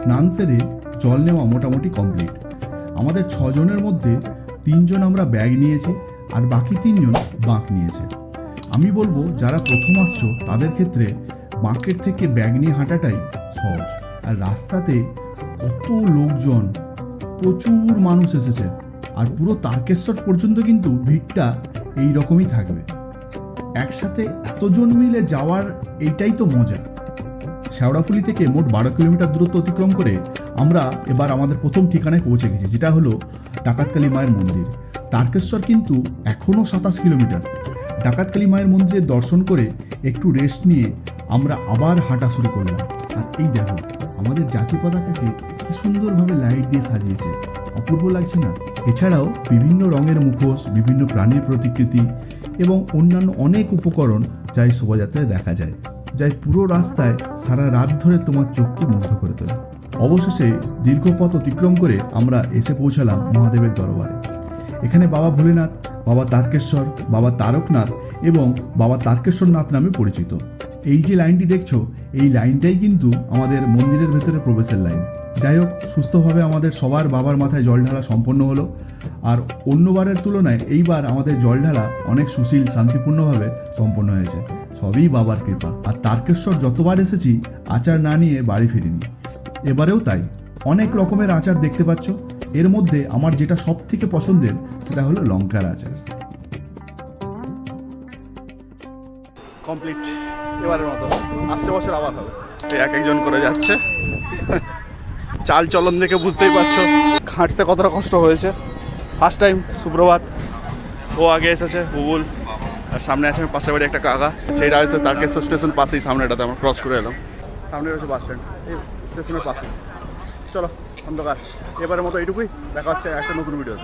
স্নান সেরে জল নেওয়া মোটামুটি কমপ্লিট। আমাদের ছজনের মধ্যে তিনজন আমরা ব্যাগ নিয়েছি আর বাকি তিনজন বাঁক নিয়েছে। আমি বলব, যারা প্রথম আসছো, তাদের ক্ষেত্রে বাঁকের থেকে ব্যাগ নিয়ে হাঁটাটাই সহজ। আর রাস্তাতে কত লোকজন, প্রচুর মানুষ এসেছে। আর পুরো তারকেশ্বর পর্যন্ত কিন্তু ভিড়টা এই রকমই থাকবে। একসাথে এতজন মিলে যাওয়ার এইটাই তো মজা। শেওড়াফুলি থেকে মোট বারো কিলোমিটার দূরত্ব অতিক্রম করে আমরা এবার আমাদের প্রথম ঠিকানায় পৌঁছে গেছি, যেটা হলো ডাকাতকালী মায়ের মন্দির। তারকেশ্বর কিন্তু এখনও সাতাশ কিলোমিটার। ডাকাতকালী মায়ের মন্দিরে দর্শন করে একটু রেস্ট নিয়ে আমরা আবার হাঁটা শুরু করলাম। আর এই দেখো, আমাদের জাতীয় পতাকাকে কি সুন্দরভাবে লাইট দিয়ে সাজিয়েছে। অপূর্ব লাগছে না? এছাড়াও বিভিন্ন রঙের মুখোশ, বিভিন্ন প্রাণীর প্রতিকৃতি এবং অন্যান্য অনেক উপকরণ যা এই শোভাযাত্রায় দেখা যায়। যাই পুরো রাস্তায় সারা রাত ধরে তোমার চোখকে মুগ্ধ করে তোলে। অবশেষে দীর্ঘ পথ অতিক্রম করে আমরা এসে পৌঁছালাম মহাদেবের দরবারে। এখানে বাবা ভোলেনাথ, বাবা তারকেশ্বর, বাবা তারকনাথ এবং বাবা তারকেশ্বরনাথ নামে পরিচিত। এই যে লাইনটি দেখছ, এই লাইনটাই কিন্তু আমাদের মন্দিরের ভেতরে প্রবেশের লাইন। যাই হোক সুস্থভাবে আমাদের সবার বাবার মাথায় জল ঢালা সম্পন্ন হলো। আর অন্যবারের তুলনায় এইবার আমাদের জল ঢালা অনেক সুশীল শান্তিপূর্ণভাবে সম্পন্ন হয়েছে। সবই বাবার কৃপা। আর তারকেশ্বর যতবার এসেছি আচার না নিয়ে বাড়ি ফিরিনি। এবারেও তাই। অনেক রকমের আচার দেখতে পাচ্ছ। এর মধ্যে আমার যেটা সব থেকে পছন্দের সেটা হলো লঙ্কার আচার। কমপ্লিট। এবারের মতো। আসছে বছর আবার হবে। এক একজন করে যাচ্ছে। চাল চলন দেখে বুঝতেই পারছ। খাঁটতে কতটা কষ্ট হয়েছে? ফার্স্ট টাইম সুপ্রভাত। ও আগে এসেছে বুবুল। আর সামনে আছে আমি পাশের বাড়ি একটা কাকা। সেইটা তার তারকেশ্বর স্টেশন পাশেই সামনেটাতে আমরা ক্রস করে এলাম। সামনে রয়েছে বাস স্ট্যান্ড এই স্টেশনের পাশে। চলো অন্ধকার। এবারের মতো এইটুকুই। দেখা হচ্ছে একটা নতুন ভিডিও